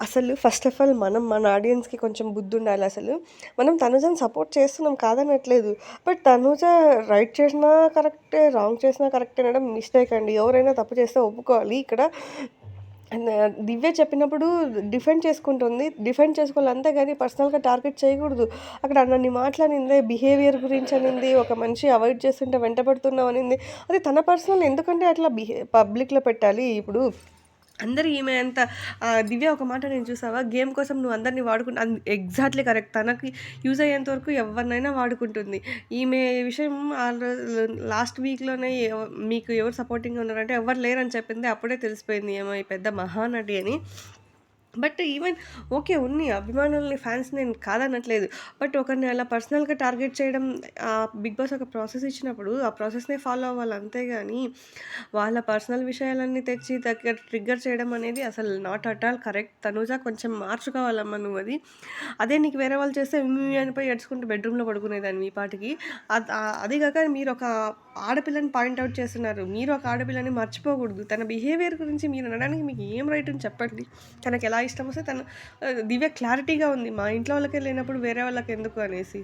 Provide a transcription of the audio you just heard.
అసలు first of all మనం మన ఆడియన్స్‌కి కొంచెం బుద్ధి ఉండాలి అసలు. మనం తనుజని సపోర్ట్ చేస్తున్నాం కాదనట్లేదు. బట్ తనుజ రైట్ చేసినా కరెక్టే, రాంగ్ చేసినా కరెక్టే అనడం మిస్టేక్ అండి. ఎవరైనా తప్పు చేస్తే ఒప్పుకోవాలి. ఇక్కడ దివ్య చెప్పినప్పుడు డిఫెండ్ చేసుకుంటుంది. డిఫెండ్ చేసుకోవాలి అంతే కానీ పర్సనల్‌గా టార్గెట్ చేయకూడదు. అక్కడ అన్నన్ని మాటలు బిహేవియర్ గురించి అనింది. ఒక మనిషి అవాయిడ్ చేస్తుంటే వెంటపడుతున్నావు అనింది. అది తన పర్సనల్ ఎందుకంటే అట్లా బిహే పబ్లిక్‌లో పెట్టాలి. ఇప్పుడు అందరూ ఈమె అంత దివ్య ఒక మాట నేను చూసావా? గేమ్ కోసం నువ్వు అందరిని వాడుకుంటు ఎగ్జాక్ట్‌లీ కరెక్ట్. తనకి యూజ్ అయ్యేంత వరకు ఎవరినైనా వాడుకుంటుంది. ఈమె విషయం ఆల్ లాస్ట్ వీక్‌లోనే మీకు ఎవరు సపోర్టింగ్‌గా ఉన్నారంటే ఎవరు లేరని చెప్పింది. అప్పుడే తెలిసిపోయింది ఏమో ఈ పెద్ద మహానటి అని. But even okay. ఉన్ని అభిమానుల్ని, ఫ్యాన్స్ నేను కాదనట్లేదు. బట్ ఒకరిని అలా పర్సనల్‌గా టార్గెట్ చేయడం బిగ్ బాస్ ఒక ప్రాసెస్ ఇచ్చినప్పుడు ఆ ప్రాసెస్‌నే ఫాలో అవ్వాలి అంతేగాని వాళ్ళ పర్సనల్ విషయాలన్నీ తెచ్చి దగ్గర ట్రిగ్గర్ చేయడం అనేది అసలు not at all correct. Tanuja కొంచెం మార్చుకోవాలమ్మా నువ్వు అది అదే నీకు వేరే వాళ్ళు చేస్తే మీ అనిపోయి ఏడ్చుకుంటూ బెడ్‌రూమ్‌లో పడుకునేదాన్ని మీ పాటికి. అది కాక మీరు ఒక ఆడపిల్లని పాయింట్ చేస్తున్నారు. మీరు ఒక ఆడపిల్లని మర్చిపోకూడదు. తన బిహేవియర్ గురించి మీరు అనడానికి మీకు ఏం రైట్ అని చెప్పండి. తనకెలా ఇష్టమొస్తే తను దివ్య క్లారిటీగా ఉంది. మా ఇంట్లో వాళ్ళకే లేనప్పుడు వేరే వాళ్ళకి ఎందుకు అనేసి.